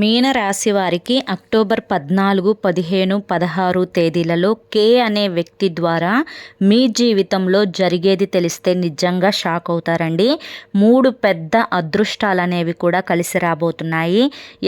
మీన రాశి వారికి అక్టోబర్ పద్నాలుగు పదిహేను పదహారు తేదీలలో కే అనే వ్యక్తి ద్వారా మీ జీవితంలో జరిగేది తెలిస్తే నిజంగా షాక్ అవుతారండి. మూడు పెద్ద అదృష్టాలు అనేవి కూడా కలిసి రాబోతున్నాయి.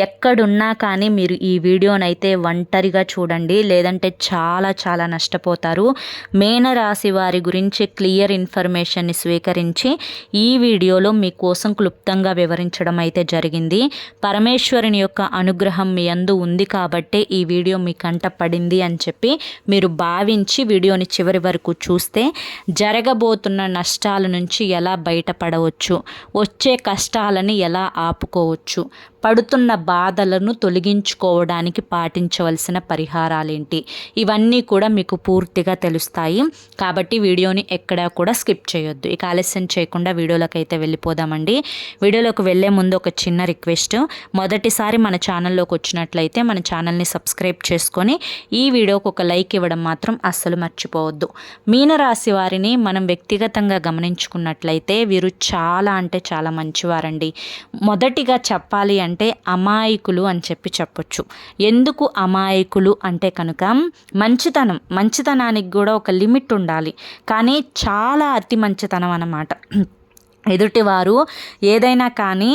ఎక్కడున్నా కానీ మీరు ఈ వీడియోనైతే ఒంటరిగా చూడండి లేదంటే చాలా చాలా నష్టపోతారు. మీన రాశి వారి గురించి క్లియర్ ఇన్ఫర్మేషన్ని స్వీకరించి ఈ వీడియోలో మీకోసం క్లుప్తంగా వివరించడం అయితే జరిగింది. పరమేశ్వరుని యొక్క అనుగ్రహం మీ అందు ఉంది కాబట్టే ఈ వీడియో మీ కంట పడింది అని చెప్పి మీరు భావించి వీడియోని చివరి వరకు చూస్తే జరగబోతున్న నష్టాల నుంచి ఎలా బయటపడవచ్చు వచ్చే కష్టాలని ఎలా ఆపుకోవచ్చు పడుతున్న బాధలను తొలగించుకోవడానికి పాటించవలసిన పరిహారాలేంటి? ఇవన్నీ కూడా మీకు పూర్తిగా తెలుస్తాయి. కాబట్టి వీడియోని ఎక్కడా కూడా స్కిప్ చేయొద్దు. ఇక ఆలస్యం చేయకుండా వీడియోలోకి అయితే వెళ్ళిపోదామండి. వీడియోలోకి వెళ్ళే ముందు ఒక చిన్న రిక్వెస్ట్. మొదటిసారి మన ఛానల్లోకి వచ్చినట్లయితే మన ఛానల్ని సబ్స్క్రైబ్ చేసుకొని ఈ వీడియోకి ఒక లైక్ ఇవ్వడం మాత్రం అస్సలు మర్చిపోవద్దు. మీనరాశి వారిని మనం వ్యక్తిగతంగా గమనించుకున్నట్లయితే వీరు చాలా అంటే చాలా మంచివారండి. మొదటిగా చెప్పాలి అంటే అంటే అమాయకులు అని చెప్పి చెప్పొచ్చు. ఎందుకు అమాయకులు అంటే కనుక మంచితనం మంచితనానికి కూడా ఒక లిమిట్ ఉండాలి. కానీ చాలా అతి మంచితనం అన్నమాట. ఎదుటివారు ఏదైనా కానీ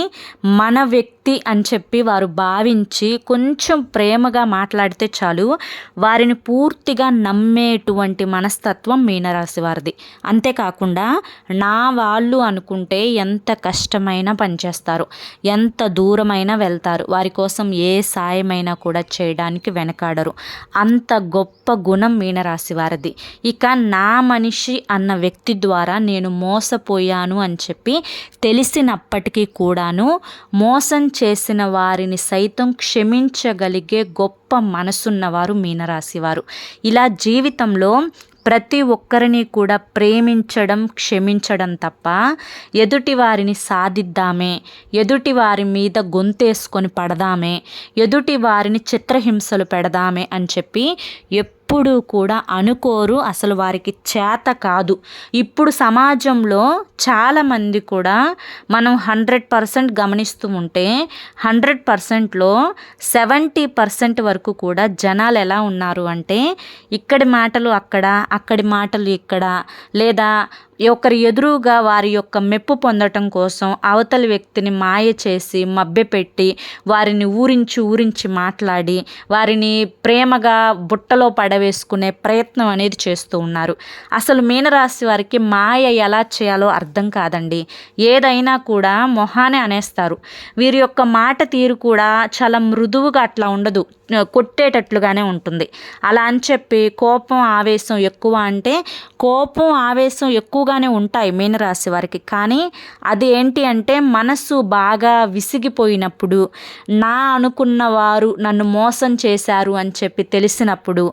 మన వ్యక్తి వ్యక్తి అని చెప్పి వారు భావించి కొంచెం ప్రేమగా మాట్లాడితే చాలు వారిని పూర్తిగా నమ్మేటువంటి మనస్తత్వం మీనరాశి వారిది. అంతేకాకుండా నా వాళ్ళు అనుకుంటే ఎంత కష్టమైనా పనిచేస్తారు ఎంత దూరమైనా వెళ్తారు వారి కోసం ఏ సాయమైనా కూడా చేయడానికి వెనకాడరు. అంత గొప్ప గుణం మీనరాశి వారిది. ఇక నా మనిషి అన్న వ్యక్తి ద్వారా నేను మోసపోయాను అని చెప్పి తెలిసినప్పటికీ కూడాను మోసం చేసిన వారిని సైతం క్షమించగలిగే గొప్ప మనసున్నవారు మీనరాశివారు. ఇలా జీవితంలో ప్రతి ఒక్కరిని కూడా ప్రేమించడం క్షమించడం తప్ప ఎదుటి వారిని సాధిద్దామే ఎదుటి వారి మీద గొంతేసుకొని పడదామే ఎదుటి వారిని చిత్రహింసలు పెడదామే అని చెప్పి ఎప్పుడూ కూడా అనుకోరు అసలు వారికి చేత కాదు. ఇప్పుడు సమాజంలో చాలామంది కూడా మనం హండ్రెడ్ పర్సెంట్ గమనిస్తూ ఉంటే హండ్రెడ్ పర్సెంట్లో సెవెంటీ పర్సెంట్ వరకు కూడా జనాలు ఎలా ఉన్నారు అంటే ఇక్కడి మాటలు అక్కడ అక్కడి మాటలు ఇక్కడ లేదా ఒకరి ఎదురుగా వారి యొక్క మెప్పు పొందటం కోసం అవతలి వ్యక్తిని మాయ చేసి మభ్యపెట్టి వారిని ఊరించి ఊరించి మాట్లాడి వారిని ప్రేమగా బుట్టలో పడవేసుకునే ప్రయత్నం అనేది చేస్తూ ఉన్నారు. అసలు మీనరాశి వారికి మాయ ఎలా చేయాలో అర్థం కాదండి. ఏదైనా కూడా మొహానే అనేస్తారు. వీరి యొక్క మాట తీరు కూడా చాలా మృదువుగా అట్లా ఉండదు. కొట్టేటట్లుగానే ఉంటుంది. అలా అని చెప్పి కోపం ఆవేశం ఎక్కువ అంటే కోపం ఆవేశం ఎక్కువగానే ఉంటాయి మీనరాశి వారికి. కానీ అది ఏంటి అంటే మనసు బాగా విసిగిపోయినప్పుడు నా అనుకున్న వారు నన్ను మోసం చేశారు అని చెప్పి తెలిసినప్పుడు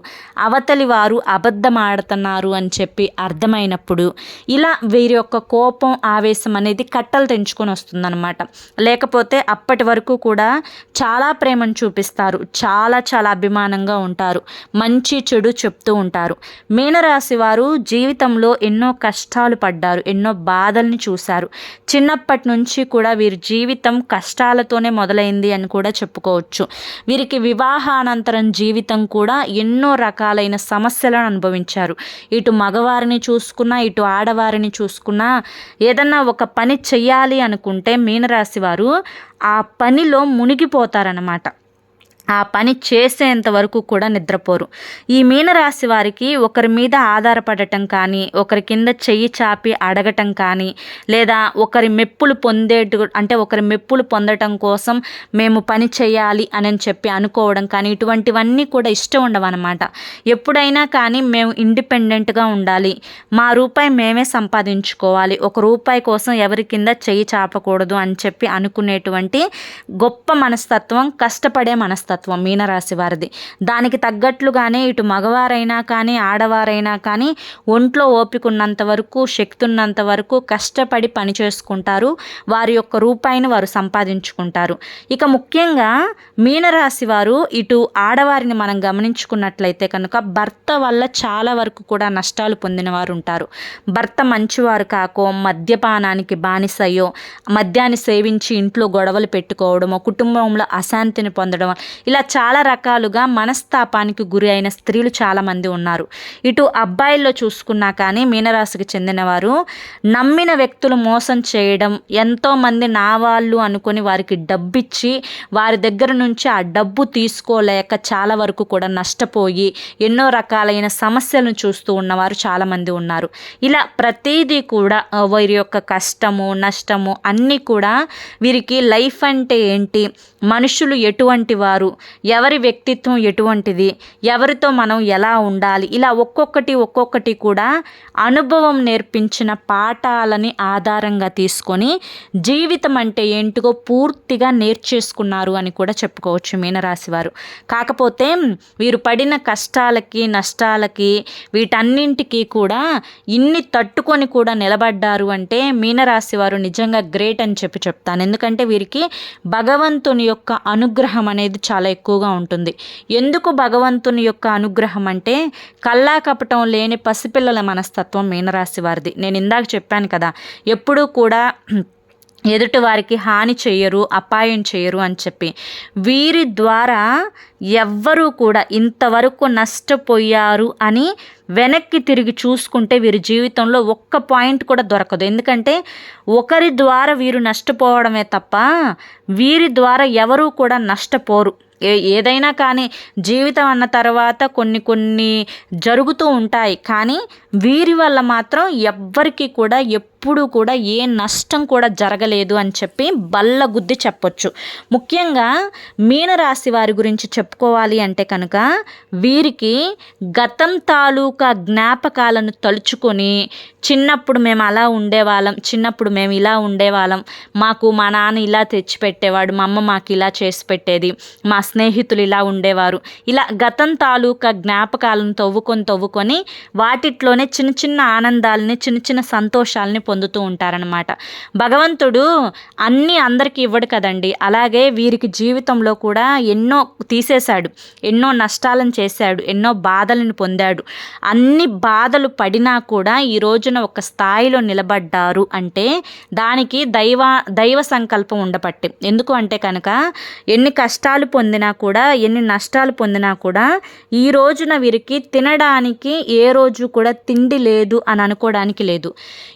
అవతలి వారు అబద్ధం ఆడుతున్నారు అని చెప్పి అర్థమైనప్పుడు ఇలా వీరి యొక్క కోపం ఆవేశం అనేది కట్టలు తెంచుకొని వస్తుందన్నమాట. లేకపోతే అప్పటి వరకు కూడా చాలా ప్రేమను చూపిస్తారు చాలా చాలా అభిమానంగా ఉంటారు మంచి చెడు చెప్తూ ఉంటారు. మీనరాశి వారు జీవితంలో ఎన్నో కష్టాలు పడ్డారు ఎన్నో బాధల్ని చూశారు. చిన్నప్పటి నుంచి కూడా వీరి జీవితం కష్టాలతోనే మొదలైంది అని కూడా చెప్పుకోవచ్చు. వీరికి వివాహానంతరం జీవితం కూడా ఎన్నో రకాలైన సమస్యలను అనుభవించారు. ఇటు మగవారిని చూసుకున్నా ఇటు ఆడవారిని చూసుకున్నా ఏదన్నా ఒక పని చెయ్యాలి అనుకుంటే మీనరాశి వారు ఆ పనిలో మునిగిపోతారనమాట ఆ పని చేసేంత వరకు కూడా నిద్రపోరు. ఈ మీనరాశి వారికి ఒకరి మీద ఆధారపడటం కానీ ఒకరి కింద చెయ్యి చాపి అడగటం కానీ లేదా ఒకరి మెప్పులు పొందేటు అంటే ఒకరి మెప్పులు పొందటం కోసం మేము పని చేయాలి అని చెప్పి అనుకోవడం కానీ ఇటువంటివన్నీ కూడా ఇష్టం ఉండవన్నమాట. ఎప్పుడైనా కానీ మేము ఇండిపెండెంట్గా ఉండాలి. మా రూపాయి మేమే సంపాదించుకోవాలి. ఒక రూపాయి కోసం ఎవరి కింద చెయ్యి చాపకూడదు అని చెప్పి అనుకునేటువంటి గొప్ప మనస్తత్వం కష్టపడే మనస్తత్వం. తత్వం మీనరాశి వారిది. దానికి తగ్గట్లుగానే ఇటు మగవారైనా కానీ ఆడవారైనా కానీ ఒంట్లో ఓపిక ఉన్నంత వరకు శక్తి ఉన్నంత వరకు కష్టపడి పని చేసుకుంటారు. వారి యొక్క రూపాయిని వారు సంపాదించుకుంటారు. ఇక ముఖ్యంగా మీనరాశి వారు ఇటు ఆడవారిని మనం గమనించుకున్నట్లయితే కనుక భర్త వల్ల చాలా వరకు కూడా నష్టాలు పొందిన వారు ఉంటారు. భర్త మంచివారు కాకో మద్యపానానికి బానిసయ్యో మద్యాన్ని సేవించి ఇంట్లో గొడవలు పెట్టుకోవడమో కుటుంబంలో అశాంతిని పొందడం ఇలా చాలా రకాలుగా మనస్తాపానికి గురి అయిన స్త్రీలు చాలామంది ఉన్నారు. ఇటు అబ్బాయిల్లో చూసుకున్నా కానీ మీనరాశికి చెందినవారు నమ్మిన వ్యక్తులు మోసం చేయడం ఎంతోమంది నా వాళ్ళు అనుకొని వారికి డబ్బిచ్చి వారి దగ్గర నుంచి ఆ డబ్బు తీసుకోలేక చాలా వరకు కూడా నష్టపోయి ఎన్నో రకాలైన సమస్యలను చూస్తూ ఉన్నవారు చాలామంది ఉన్నారు. ఇలా ప్రతిదీ కూడా వీరి యొక్క కష్టము నష్టము అన్నీ కూడా వీరికి లైఫ్ అంటే ఏంటి మనుషులు ఎటువంటి వారు ఎవరి వ్యక్తిత్వం ఎటువంటిది? ఎవరితో మనం ఎలా ఉండాలి? ఇలా ఒక్కొక్కటి ఒక్కొక్కటి కూడా అనుభవం నేర్పించిన పాఠాలని ఆధారంగా తీసుకొని జీవితం అంటే ఏంటిగో పూర్తిగా నేర్చేసుకున్నారు అని కూడా చెప్పుకోవచ్చు మీనరాశి వారు. కాకపోతే వీరు పడిన కష్టాలకి నష్టాలకి వీటన్నింటికి కూడా ఇన్ని తట్టుకొని కూడా నిలబడ్డారు అంటే మీనరాశి వారు నిజంగా గ్రేట్ అని చెప్పి చెప్తాను. ఎందుకంటే వీరికి భగవంతుని యొక్క అనుగ్రహం అనేది చాలా ఎక్కువగా ఉంటుంది. ఎందుకు భగవంతుని యొక్క అనుగ్రహం అంటే కల్లా కపటం లేని పసిపిల్లల మనస్తత్వం మీనరాశి వారిది. నేను ఇందాక చెప్పాను కదా ఎప్పుడూ కూడా ఎదుటి వారికి హాని చేయరు అపాయం చేయరు అని చెప్పి. వీరి ద్వారా ఎవ్వరూ కూడా ఇంతవరకు నష్టపోయారు అని వెనక్కి తిరిగి చూసుకుంటే వీరి జీవితంలో ఒక్క పాయింట్ కూడా దొరకదు. ఎందుకంటే ఒకరి ద్వారా వీరు నష్టపోవడమే తప్ప వీరి ద్వారా ఎవరూ కూడా నష్టపోరు. ఏదైనా కానీ జీవితం అన్న తర్వాత కొన్ని కొన్ని జరుగుతూ ఉంటాయి. కానీ వీరి వల్ల మాత్రం ఎవ్వరికీ కూడా ఎప్పుడు కూడా ఏ నష్టం కూడా జరగలేదు అని చెప్పి బల్లగుద్ది చెప్పొచ్చు. ముఖ్యంగా మీనరాశి వారి గురించి చెప్పుకోవాలి అంటే కనుక వీరికి గతం తాలూకా జ్ఞాపకాలను తలుచుకొని చిన్నప్పుడు మేము అలా ఉండేవాళ్ళం చిన్నప్పుడు మేము ఇలా ఉండేవాళ్ళం మాకు మా నాన్న ఇలా తెచ్చిపెట్టేవాడు మా అమ్మ మాకు ఇలా చేసి పెట్టేది మా స్నేహితులు ఇలా ఉండేవారు. ఇలా గతం తాలూకా జ్ఞాపకాలను తవ్వుకొని తవ్వుకొని వాటిట్లోనే చిన్న చిన్న ఆనందాలని చిన్న చిన్న సంతోషాలని పొందుతూ ఉంటారనమాట భగవంతుడు అన్నీ అందరికీ ఇవ్వడు కదండి. అలాగే వీరికి జీవితంలో కూడా ఎన్నో తీసేశాడు. ఎన్నో నష్టాలను చేశాడు. ఎన్నో బాధలను పొందాడు. అన్ని బాధలు పడినా కూడా ఈ రోజున ఒక స్థాయిలో నిలబడ్డారు అంటే దానికి దైవ దైవ సంకల్పం ఉండబట్టి. ఎందుకు అంటే కనుక ఎన్ని కష్టాలు పొందినా కూడా ఎన్ని నష్టాలు పొందినా కూడా ఈ రోజున వీరికి తినడానికి ఏ రోజు కూడా తిండి లేదు అని అనుకోవడానికి లేదు.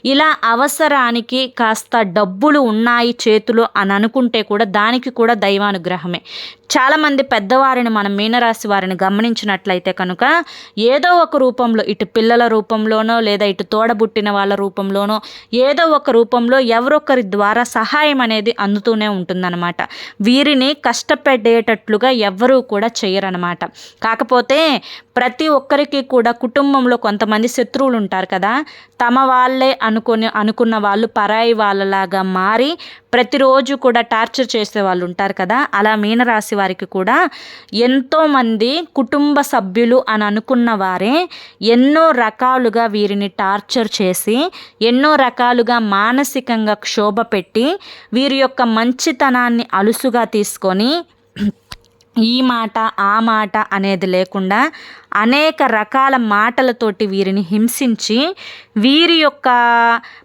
ఇలా అవసరానికి కాస్త డబ్బులు ఉన్నాయి చేతులు అని అనుకుంటే కూడా దానికి కూడా దైవానుగ్రహమే. చాలామంది పెద్దవారిని మనం మీనరాశి వారిని గమనించినట్లయితే కనుక ఏదో ఒక రూపంలో ఇటు పిల్లల రూపంలోనో లేదా ఇటు తోడబుట్టిన వాళ్ళ రూపంలోనో ఏదో ఒక రూపంలో ఎవరొకరి ద్వారా సహాయం అనేది అందుతూనే ఉంటుందన్నమాట. వీరిని కష్టపెట్టేటట్లుగా ఎవ్వరూ కూడా చేయరనమాట కాకపోతే ప్రతి ఒక్కరికి కూడా కుటుంబంలో కొంతమంది శత్రువులు ఉంటారు కదా తమ వాళ్ళే అనుకొని అనుకున్న వాళ్ళు పరాయి వాళ్ళలాగా మారి ప్రతిరోజు కూడా టార్చర్ చేసే వాళ్ళు ఉంటారు కదా అలా మీనరాశి వారికి కూడా ఎంతోమంది కుటుంబ సభ్యులు అని అనుకున్న వారే ఎన్నో రకాలుగా వీరిని టార్చర్ చేసి ఎన్నో రకాలుగా మానసికంగా క్షోభ పెట్టి వీరి యొక్క మంచితనాన్ని అలుసుగా తీసుకొని ఈ మాట ఆ మాట అనేది లేకుండా అనేక రకాల మాటలతోటి వీరిని హింసించి వీరి యొక్క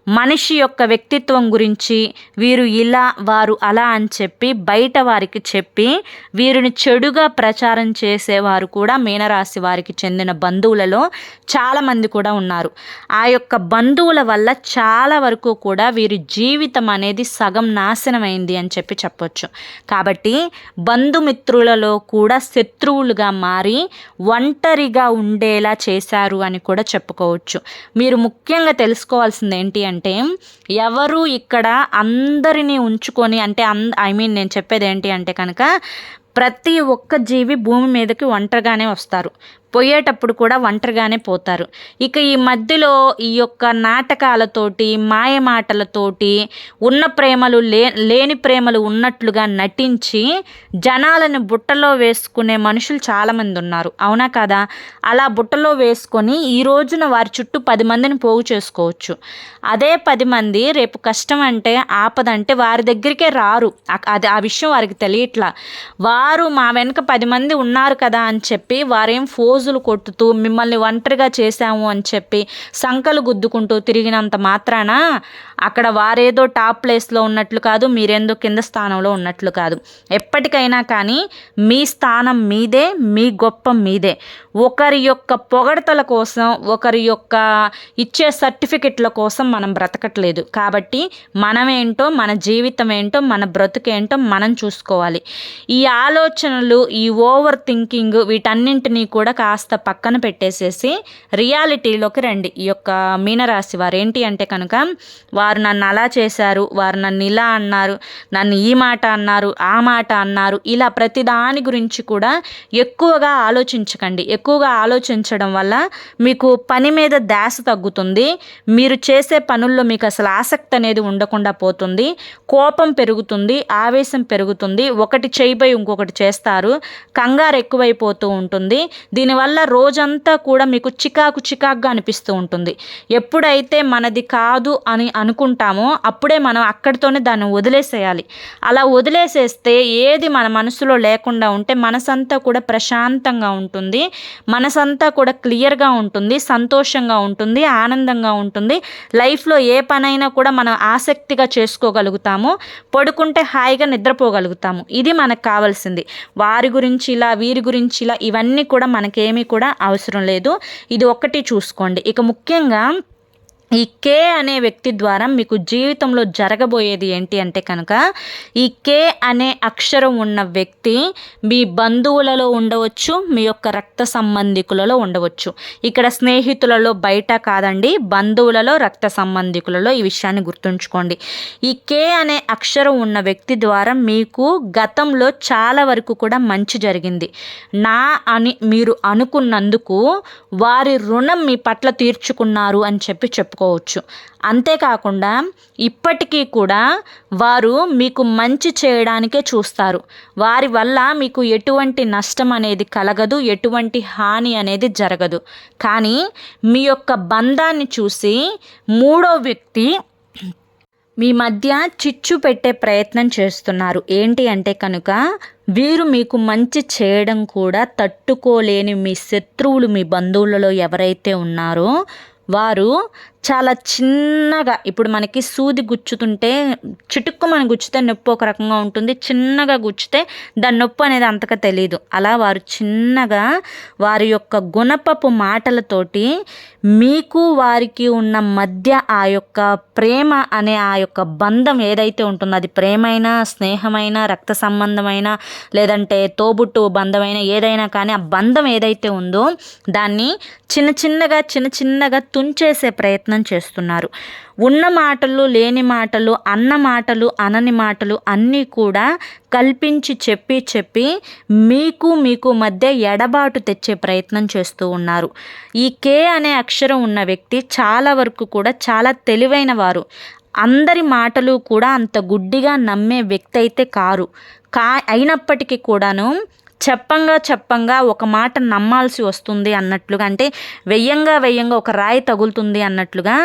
మనిషి యొక్క వ్యక్తిత్వం గురించి వీరు ఇలా వారు అలా అని చెప్పి బయట వారికి చెప్పి వీరిని చెడుగా ప్రచారం చేసేవారు కూడా మీనరాశి వారికి చెందిన బంధువులలో చాలామంది కూడా ఉన్నారు. ఆ యొక్క బంధువుల వల్ల చాలా వరకు కూడా వీరి జీవితం అనేది సగం నాశనమైంది అని చెప్పి చెప్పొచ్చు. కాబట్టి బంధుమిత్రులలో కూడా శత్రువులుగా మారి ఒంటరిగా ఉండేలా చేశారు అని కూడా చెప్పుకోవచ్చు. మీరు ముఖ్యంగా తెలుసుకోవాల్సింది ఏంటి అంటే ఎవరు ఇక్కడ అందరినీ ఉంచుకొని అంటే అంద ఐ మీన్ నేను చెప్పేది ఏంటి అంటే కనుక ప్రతి ఒక్క జీవి భూమి మీదకి ఒంటరిగానే వస్తారు. పోయేటప్పుడు కూడా ఒంటరిగానే పోతారు. ఇక ఈ మధ్యలో ఈ యొక్క నాటకాలతోటి మాయమాటలతోటి ఉన్న ప్రేమలు లే లేని ప్రేమలు ఉన్నట్లుగా నటించి జనాలను బుట్టలో వేసుకునే మనుషులు చాలామంది ఉన్నారు. అవునా కదా? అలా బుట్టలో వేసుకొని ఈ రోజున వారి చుట్టూ పది మందిని పోగు చేసుకోవచ్చు. అదే పది మంది రేపు కష్టం అంటే ఆపద అంటే వారి దగ్గరికే రారు. అది ఆ విషయం వారికి తెలియట్లా. వారు మా వెనుక పది మంది ఉన్నారు కదా అని చెప్పి వారేం ఫోజులు కొట్టుతూ మిమ్మల్ని ఒంటరిగా చేశాము అని చెప్పి సంకలు గుద్దుకుంటూ తిరిగినంత మాత్రాన అక్కడ వారేదో టాప్ ప్లేస్లో ఉన్నట్లు కాదు మీరేందో కింద స్థానంలో ఉన్నట్లు కాదు. ఎప్పటికైనా కానీ మీ స్థానం మీదే మీ గొప్ప మీదే. ఒకరి యొక్క పొగడతల కోసం ఒకరి యొక్క ఇచ్చే సర్టిఫికెట్ల కోసం మనం బ్రతకట్లేదు. కాబట్టి మనమేంటో మన జీవితం ఏంటో మన బ్రతుకేంటో మనం చూసుకోవాలి. ఈ ఆలోచనలు ఈ ఓవర్ థింకింగ్ వీటన్నింటినీ కూడా కాస్త పక్కన పెట్టేసేసి రియాలిటీలోకి రండి. ఈ యొక్క మీనరాశి వారు ఏంటి అంటే కనుక వారు నన్ను అలా చేశారు వారు నన్ను ఇలా అన్నారు నన్ను ఈ మాట అన్నారు ఆ మాట అన్నారు ఇలా ప్రతి దాని గురించి కూడా ఎక్కువగా ఆలోచించకండి. ఎక్కువగా ఆలోచించడం వల్ల మీకు పని మీద ధ్యాస తగ్గుతుంది మీరు చేసే పనుల్లో మీకు అసలు ఆసక్తి అనేది ఉండకుండా పోతుంది కోపం పెరుగుతుంది ఆవేశం పెరుగుతుంది ఒకటి చేయబోయి ఇంకొకటి చేస్తారు. కంగారు ఎక్కువైపోతూ ఉంటుంది. దీనివల్ల రోజంతా కూడా మీకు చికాకు చికాకుగా అనిపిస్తూ ఉంటుంది. ఎప్పుడైతే మనది కాదు అని అనుకుంటామో అప్పుడే మనం అక్కడితోనే దాన్ని వదిలేసేయాలి. అలా వదిలేసేస్తే ఏది మన మనసులో లేకుండా ఉంటే మనసంతా కూడా ప్రశాంతంగా ఉంటుంది. మనసంతా కూడా క్లియర్గా ఉంటుంది. సంతోషంగా ఉంటుంది. ఆనందంగా ఉంటుంది. లైఫ్లో ఏ పనైనా కూడా మనం ఆసక్తిగా చేసుకోగలుగుతాము. పడుకుంటే హాయిగా నిద్రపోగలుగుతాము. ఇది మనకు కావాల్సింది. వారి గురించి ఇలా వీరి గురించి ఇలా ఇవన్నీ కూడా మనకేమీ కూడా అవసరం లేదు. ఇది ఒక్కటి చూసుకోండి. ఇక ముఖ్యంగా ఈ కే అనే వ్యక్తి ద్వారా మీకు జీవితంలో జరగబోయేది ఏంటి అంటే కనుక ఈ కే అనే అక్షరం ఉన్న వ్యక్తి మీ బంధువులలో ఉండవచ్చు మీ యొక్క రక్త సంబంధికులలో ఉండవచ్చు. ఇక్కడ స్నేహితులలో బయట కాదండి బంధువులలో రక్త సంబంధికులలో ఈ విషయాన్ని గుర్తుంచుకోండి. ఈ కే అనే అక్షరం ఉన్న వ్యక్తి ద్వారా మీకు గతంలో చాలా వరకు కూడా మంచి జరిగింది. నా అని మీరు అనుకున్నందుకు వారి రుణం మీ పట్ల తీర్చుకున్నారు అని చెప్పి చెప్పు చెప్పుకోవచ్చు అంతేకాకుండా ఇప్పటికీ కూడా వారు మీకు మంచి చేయడానికే చూస్తారు. వారి వల్ల మీకు ఎటువంటి నష్టం అనేది కలగదు ఎటువంటి హాని అనేది జరగదు. కానీ మీ యొక్క బంధాన్ని చూసి మూడో వ్యక్తి మీ మధ్య చిచ్చు పెట్టే ప్రయత్నం చేస్తున్నారు. ఏంటి అంటే కనుక వీరు మీకు మంచి చేయడం కూడా తట్టుకోలేని మీ శత్రువులు మీ బంధువులలో ఎవరైతే ఉన్నారో వారు చాలా చిన్నగా ఇప్పుడు మనకి సూది గుచ్చుతుంటే చిటుక్కు మనం గుచ్చితే నొప్పి ఒక రకంగా ఉంటుంది. చిన్నగా గుచ్చితే దాని నొప్పి అనేది అంతగా తెలియదు అలా వారు చిన్నగా వారి యొక్క గుణపపు మాటలతోటి మీకు వారికి ఉన్న మధ్య ఆ యొక్క ప్రేమ అనే ఆ యొక్క బంధం ఏదైతే ఉంటుందో అది ప్రేమైనా స్నేహమైన రక్త సంబంధమైన లేదంటే తోబుట్టు బంధమైన ఏదైనా కానీ ఆ బంధం ఏదైతే ఉందో దాన్ని చిన్న చిన్నగా చిన్న చిన్నగా తుంచేసే ప్రయత్నం ప్రయత్నం చేస్తున్నారు. ఉన్న మాటలు లేని మాటలు అన్న మాటలు అనని మాటలు అన్నీ కూడా కల్పించి చెప్పి చెప్పి మీకు మీకు మధ్య ఎడబాటు తెచ్చే ప్రయత్నం చేస్తూ ఉన్నారు. ఈ కే అనే అక్షరం ఉన్న వ్యక్తి చాలా వరకు కూడా చాలా తెలివైన వారు. అందరి మాటలు కూడా అంత గుడ్డిగా నమ్మే వ్యక్తి అయితే కారు. కా అయినప్పటికీ కూడాను చెప్పంగా చెప్పంగా ఒక మాట నమ్మాల్సి వస్తుంది అన్నట్లుగా అంటే వెయ్యంగా వెయ్యంగా ఒక రాయి తగులుతుంది అన్నట్లుగా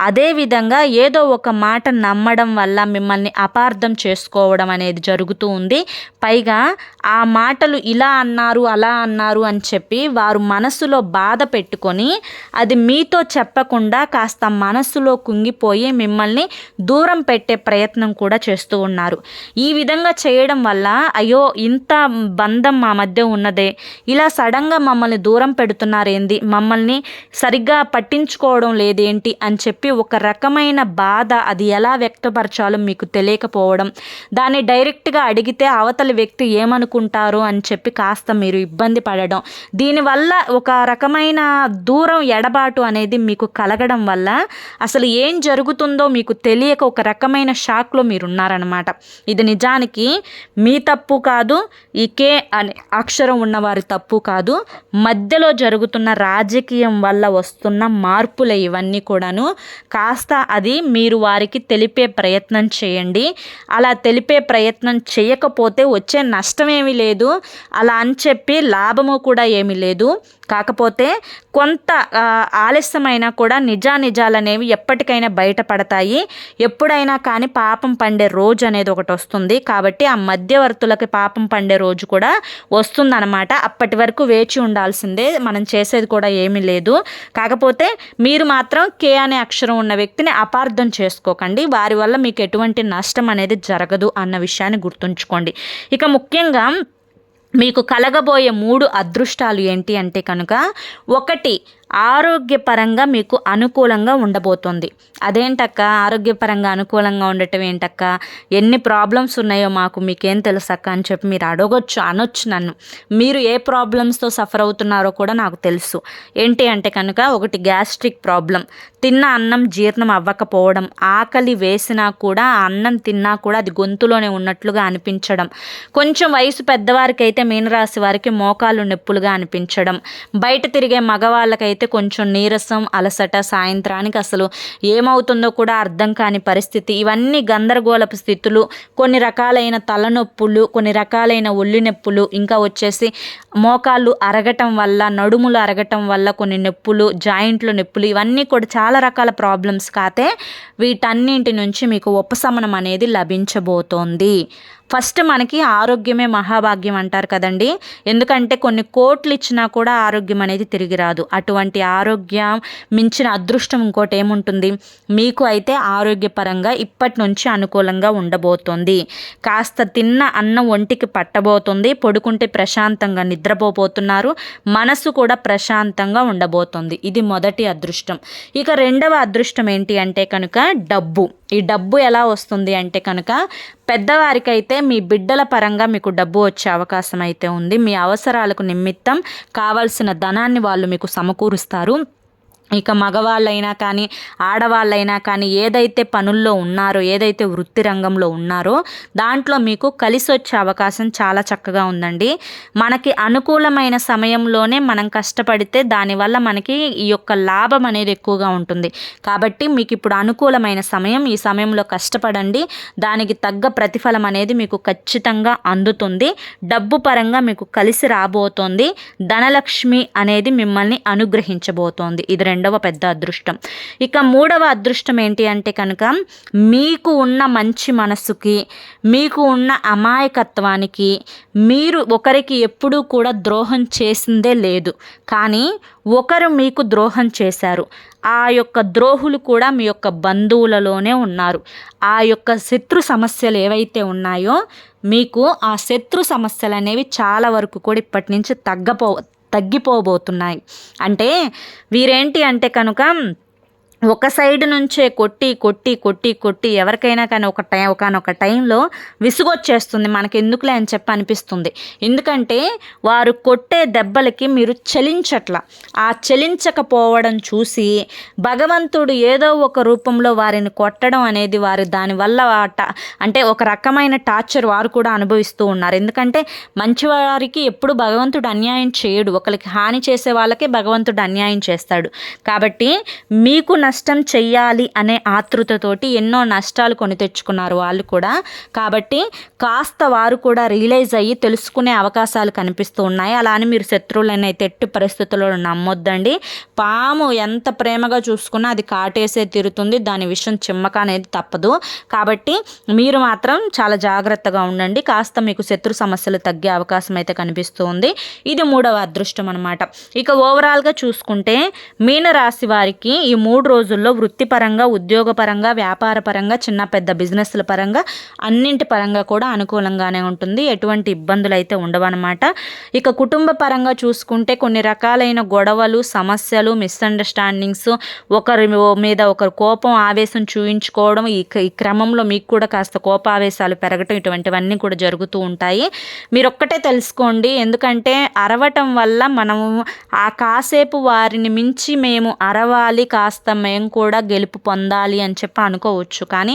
అదేవిధంగా ఏదో ఒక మాట నమ్మడం వల్ల మిమ్మల్ని అపార్థం చేసుకోవడం అనేది జరుగుతూ ఉంది. పైగా ఆ మాటలు ఇలా అన్నారు అలా అన్నారు అని చెప్పి వారు మనసులో బాధ పెట్టుకొని అది మీతో చెప్పకుండా కాస్త మనసులో కుంగిపోయి మిమ్మల్ని దూరం పెట్టే ప్రయత్నం కూడా చేస్తూ ఉన్నారు. ఈ విధంగా చేయడం వల్ల అయ్యో ఇంత బంధం మా మధ్య ఉన్నదే. ఇలా సడన్గా మమ్మల్ని దూరం పెడుతున్నారేంది? మమ్మల్ని సరిగ్గా పట్టించుకోవడం లేదేంటి? అని చెప్పి ఒక రకమైన బాధ అది ఎలా వ్యక్తపరచాలో మీకు తెలియకపోవడం. దాన్ని డైరెక్ట్గా అడిగితే అవతలి వ్యక్తి ఏమనుకుంటారు అని చెప్పి కాస్త మీరు ఇబ్బంది పడడం. దీనివల్ల ఒక రకమైన దూరం ఎడబాటు అనేది మీకు కలగడం వల్ల అసలు ఏం జరుగుతుందో మీకు తెలియక ఒక రకమైన షాక్లో మీరున్నారనమాట ఇది నిజానికి మీ తప్పు కాదు ఈ కే అనే అక్షరం ఉన్నవారి తప్పు కాదు. మధ్యలో జరుగుతున్న రాజకీయం వల్ల వస్తున్న మార్పులు ఇవన్నీ కూడాను. కాస్త అది మీరు వారికి తెలిపే ప్రయత్నం చేయండి. అలా తెలిపే ప్రయత్నం చేయకపోతే వచ్చే నష్టమేమీ లేదు. అలా అని చెప్పి లాభము కూడా ఏమీ లేదు. కాకపోతే కొంత ఆలస్యమైనా కూడా నిజానిజాలు అనేవి ఎప్పటికైనా బయటపడతాయి. ఎప్పుడైనా కానీ పాపం పండే రోజు అనేది ఒకటి వస్తుంది. కాబట్టి ఆ మధ్యవర్తులకి పాపం పండే రోజు కూడా వస్తుందన్నమాట. అప్పటి వరకు వేచి ఉండాల్సిందే. మనం చేసేది కూడా ఏమీ లేదు. కాకపోతే మీరు మాత్రం కే అనే అక్షరం ఉన్న వ్యక్తిని అపార్థం చేసుకోకండి. వారి వల్ల మీకు ఎటువంటి నష్టం అనేది జరగదు అన్న విషయాన్ని గుర్తుంచుకోండి. ఇక ముఖ్యంగా మీకు కలగబోయే మూడు అదృష్టాలు ఏంటి అంటే కనుక ఒకటి ఆరోగ్యపరంగా మీకు అనుకూలంగా ఉండబోతుంది. అదేంటక్క? ఆరోగ్యపరంగా అనుకూలంగా ఉండటం ఏంటక్క? ఎన్ని ప్రాబ్లమ్స్ ఉన్నాయో మాకు మీకేం తెలుసక్క అని చెప్పి మీరు అడగొచ్చు అనొచ్చు నన్ను. మీరు ఏ ప్రాబ్లమ్స్తో సఫర్ అవుతున్నారో కూడా నాకు తెలుసు. ఏంటి అంటే కనుక ఒకటి గ్యాస్ట్రిక్ ప్రాబ్లం. తిన్న అన్నం జీర్ణం అవ్వకపోవడం ఆకలి వేసినా కూడా అన్నం తిన్నా కూడా అది గొంతులోనే ఉన్నట్లుగా అనిపించడం కొంచెం వయసు పెద్దవారికి అయితే మీనరాశి వారికి మోకాలు నొప్పులుగా అనిపించడం బయట తిరిగే మగవాళ్ళకైతే అయితే కొంచెం నీరసం అలసట సాయంత్రానికి అసలు ఏమవుతుందో కూడా అర్థం కాని పరిస్థితి. ఇవన్నీ గందరగోళపు స్థితులు. కొన్ని రకాలైన తలనొప్పులు కొన్ని రకాలైన ఒళ్ళు నొప్పులు ఇంకా వచ్చేసి మోకాళ్ళు అరగటం వల్ల నడుములు అరగటం వల్ల కొన్ని నొప్పులు జాయింట్లు నొప్పులు ఇవన్నీ కూడా చాలా రకాల ప్రాబ్లమ్స్ కాతే వీటన్నింటి నుంచి మీకు ఉపశమనం అనేది లభించబోతోంది. ఫస్ట్ మనకి ఆరోగ్యమే మహాభాగ్యం అంటారు కదండి. ఎందుకంటే కొన్ని కోట్లు ఇచ్చినా కూడా ఆరోగ్యం అనేది తిరిగి రాదు. అటువంటి ఆరోగ్యం మించిన అదృష్టం ఇంకోటి ఏముంటుంది? మీకు అయితే ఆరోగ్యపరంగా ఇప్పటి నుంచి అనుకూలంగా ఉండబోతోంది. కాస్త తిన్న అన్నం ఒంటికి పట్టబోతుంది. పడుకుంటే ప్రశాంతంగా నిద్రపోబోతున్నారు. మనసు కూడా ప్రశాంతంగా ఉండబోతుంది. ఇది మొదటి అదృష్టం. ఇక రెండవ అదృష్టం ఏంటి అంటే కనుక డబ్బు. ఈ డబ్బు ఎలా వస్తుంది అంటే కనుక పెద్దవారికైతే మీ బిడ్డల పరంగా మీకు డబ్బు వచ్చే అవకాశం అయితే ఉంది. మీ అవసరాలకు నిమిత్తం కావాల్సిన ధనాన్ని వాళ్ళు మీకు సమకూరుస్తారు. ఇక మగవాళ్ళైనా కానీ ఆడవాళ్ళైనా కానీ ఏదైతే పనుల్లో ఉన్నారో ఏదైతే వృత్తి రంగంలో ఉన్నారో దాంట్లో మీకు కలిసి వచ్చే అవకాశం చాలా చక్కగా ఉందండి. మనకి అనుకూలమైన సమయంలోనే మనం కష్టపడితే దానివల్ల మనకి ఈ యొక్క లాభం అనేది ఎక్కువగా ఉంటుంది. కాబట్టి మీకు ఇప్పుడు అనుకూలమైన సమయం ఈ సమయంలో కష్టపడండి. దానికి తగ్గ ప్రతిఫలం అనేది మీకు ఖచ్చితంగా అందుతుంది. డబ్బు పరంగా మీకు కలిసి రాబోతోంది. ధనలక్ష్మి అనేది మిమ్మల్ని అనుగ్రహించబోతోంది. ఇది రెండు రెండవ పెద్ద అదృష్టం. ఇక మూడవ అదృష్టం ఏంటి అంటే కనుక మీకు ఉన్న మంచి మనసుకి మీకు ఉన్న అమాయకత్వానికి మీరు ఒకరికి ఎప్పుడూ కూడా ద్రోహం చేసిందే లేదు. కానీ ఒకరు మీకు ద్రోహం చేశారు. ఆ యొక్క ద్రోహులు కూడా మీ యొక్క బంధువులలోనే ఉన్నారు. ఆ యొక్క శత్రు సమస్యలు ఏవైతే ఉన్నాయో మీకు ఆ శత్రు సమస్యలు అనేవి చాలా వరకు కూడా ఇప్పటి నుంచి తగ్గపో తగ్గిపోబోతున్నాయి. అంటే వీరేంటి అంటే కనుక ఒక సైడ్ నుంచే కొట్టి కొట్టి కొట్టి కొట్టి ఎవరికైనా కానీ ఒక టైం ఒకనొక టైంలో విసుగొచ్చేస్తుంది. మనకి ఎందుకులే అని చెప్పి అనిపిస్తుంది. ఎందుకంటే వారు కొట్టే దెబ్బలకి మీరు చలించట్ల. ఆ చలించకపోవడం చూసి భగవంతుడు ఏదో ఒక రూపంలో వారిని కొట్టడం అనేది వారి దానివల్ల అంటే ఒక రకమైన టార్చర్ వారు కూడా అనుభవిస్తూ ఉన్నారు. ఎందుకంటే మంచివారికి ఎప్పుడు భగవంతుడు అన్యాయం చేయడు. ఒకరికి హాని చేసే వాళ్ళకే భగవంతుడు అన్యాయం చేస్తాడు. కాబట్టి మీకు నష్టం చెయ్యాలి అనే ఆతృతతోటి ఎన్నో నష్టాలు కొని తెచ్చుకున్నారు వాళ్ళు కూడా. కాబట్టి కాస్త వారు కూడా రియలైజ్ అయ్యి తెలుసుకునే అవకాశాలు కనిపిస్తూ ఉన్నాయి. అలా అని మీరు శత్రువులను అయితే ఎట్టి పరిస్థితుల్లో నమ్మొద్దండి. పాము ఎంత ప్రేమగా చూసుకున్నా అది కాటేసే తీరుతుంది. దాని విషయం చిమ్మక అనేది తప్పదు. కాబట్టి మీరు మాత్రం చాలా జాగ్రత్తగా ఉండండి. కాస్త మీకు శత్రు సమస్యలు తగ్గే అవకాశం అయితే కనిపిస్తుంది ఇది మూడవ అదృష్టం అనమాట ఇక ఓవరాల్గా చూసుకుంటే మీనరాశి వారికి ఈ మూడు రోజుల్లో వృత్తిపరంగా ఉద్యోగపరంగా వ్యాపార పరంగా చిన్న పెద్ద బిజినెస్ల పరంగా అన్నింటి పరంగా కూడా అనుకూలంగానే ఉంటుంది. ఎటువంటి ఇబ్బందులు అయితే ఉండవన్నమాట. ఇక కుటుంబ పరంగా చూసుకుంటే కొన్ని రకాలైన గొడవలు సమస్యలు మిస్అండర్స్టాండింగ్స్ ఒకరి మీద ఒకరు కోపం ఆవేశం చూయించుకోవడం ఈ ఈ క్రమంలో మీకు కూడా కాస్త కోపావేశాలు పెరగటం ఇటువంటివన్నీ కూడా జరుగుతూ ఉంటాయి. మీరు ఒక్కటే తెలుసుకోండి. ఎందుకంటే అరవటం వల్ల మనము ఆ కాసేపు వారిని మించి మేము అరవాలి కాస్త మేము కూడా గెలుపు పొందాలి అని చెప్పి అనుకోవచ్చు. కానీ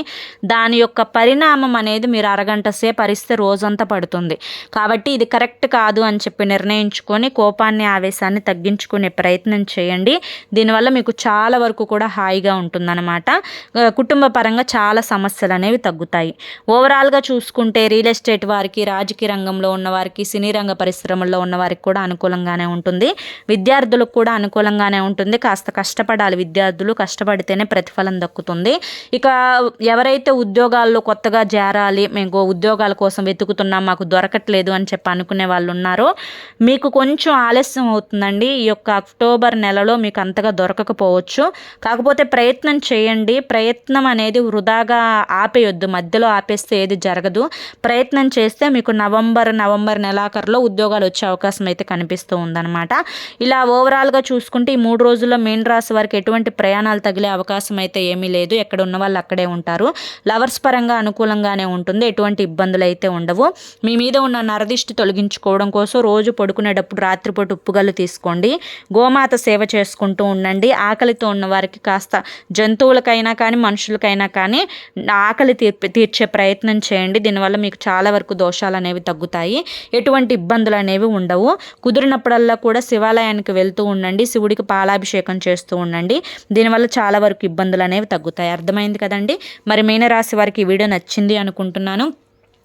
దాని యొక్క పరిణామం అనేది మీరు అరగంట చేసే పరిస్థితి రోజంతా పడుతుంది. కాబట్టి ఇది కరెక్ట్ కాదు అని చెప్పి నిర్ణయించుకొని కోపాన్ని ఆవేశాన్ని తగ్గించుకునే ప్రయత్నం చేయండి. దీనివల్ల మీకు చాలా వరకు కూడా హాయిగా ఉంటుందన్నమాట. కుటుంబ పరంగా చాలా సమస్యలు అనేవి తగ్గుతాయి. ఓవరాల్గా చూసుకుంటే రియల్ ఎస్టేట్ వారికి రాజకీయ రంగంలో ఉన్న వారికి సినీ రంగ పరిశ్రమల్లో ఉన్న వారికి కూడా అనుకూలంగానే ఉంటుంది. విద్యార్థులకు కూడా అనుకూలంగానే ఉంటుంది. కాస్త కష్టపడాలి విద్యార్థులు. కష్టపడితేనే ప్రతిఫలం దక్కుతుంది. ఇక ఎవరైతే ఉద్యోగాల్లో కొత్తగా చేరాలి మేము ఉద్యోగాల కోసం వెతుకుతున్నాం మాకు దొరకట్లేదు అని చెప్పి అనుకునే వాళ్ళు ఉన్నారో మీకు కొంచెం ఆలస్యం అవుతుందండి. ఈ యొక్క అక్టోబర్ నెలలో మీకు అంతగా దొరకకపోవచ్చు. కాకపోతే ప్రయత్నం చేయండి. ప్రయత్నం అనేది వృధాగా ఆపేయొద్దు. మధ్యలో ఆపేస్తే ఏది జరగదు. ప్రయత్నం చేస్తే మీకు నవంబర్ నవంబర్ నెలాఖరులో ఉద్యోగాలు వచ్చే అవకాశం అయితే కనిపిస్తూ ఉందన్నమాట. ఇలా ఓవరాల్గా చూసుకుంటే ఈ మూడు రోజుల్లో మెయిన్ రాశి వారికి ఎటువంటి ప్రయాణాలు తగిలే అవకాశం అయితే ఏమీ లేదు. ఎక్కడ ఉన్న వాళ్ళు అక్కడే ఉంటారు. లవర్స్ పరంగా అనుకూలంగానే ఉంటుంది. ఎటువంటి ఇబ్బంది ఇబ్బందులు అయితే ఉండవు. మీ మీద ఉన్న నరదిష్టి తొలగించుకోవడం కోసం రోజు పడుకునేటప్పుడు రాత్రిపూట ఉప్పుగల్లు తీసుకోండి. గోమాత సేవ చేసుకుంటూ ఉండండి. ఆకలితో ఉన్న వారికి కాస్త జంతువులకైనా కానీ మనుషులకైనా కానీ ఆకలి తీర్పి తీర్చే ప్రయత్నం చేయండి. దీనివల్ల మీకు చాలా వరకు దోషాలు అనేవి తగ్గుతాయి. ఎటువంటి ఇబ్బందులు అనేవి ఉండవు. కుదిరినప్పుడల్లా కూడా శివాలయానికి వెళ్తూ ఉండండి. శివుడికి పాలాభిషేకం చేస్తూ ఉండండి. దీనివల్ల చాలా వరకు ఇబ్బందులు అనేవి తగ్గుతాయి. అర్థమైంది కదండి? మరి మీనరాశి వారికి ఈ వీడియో నచ్చింది అనుకుంటున్నాను.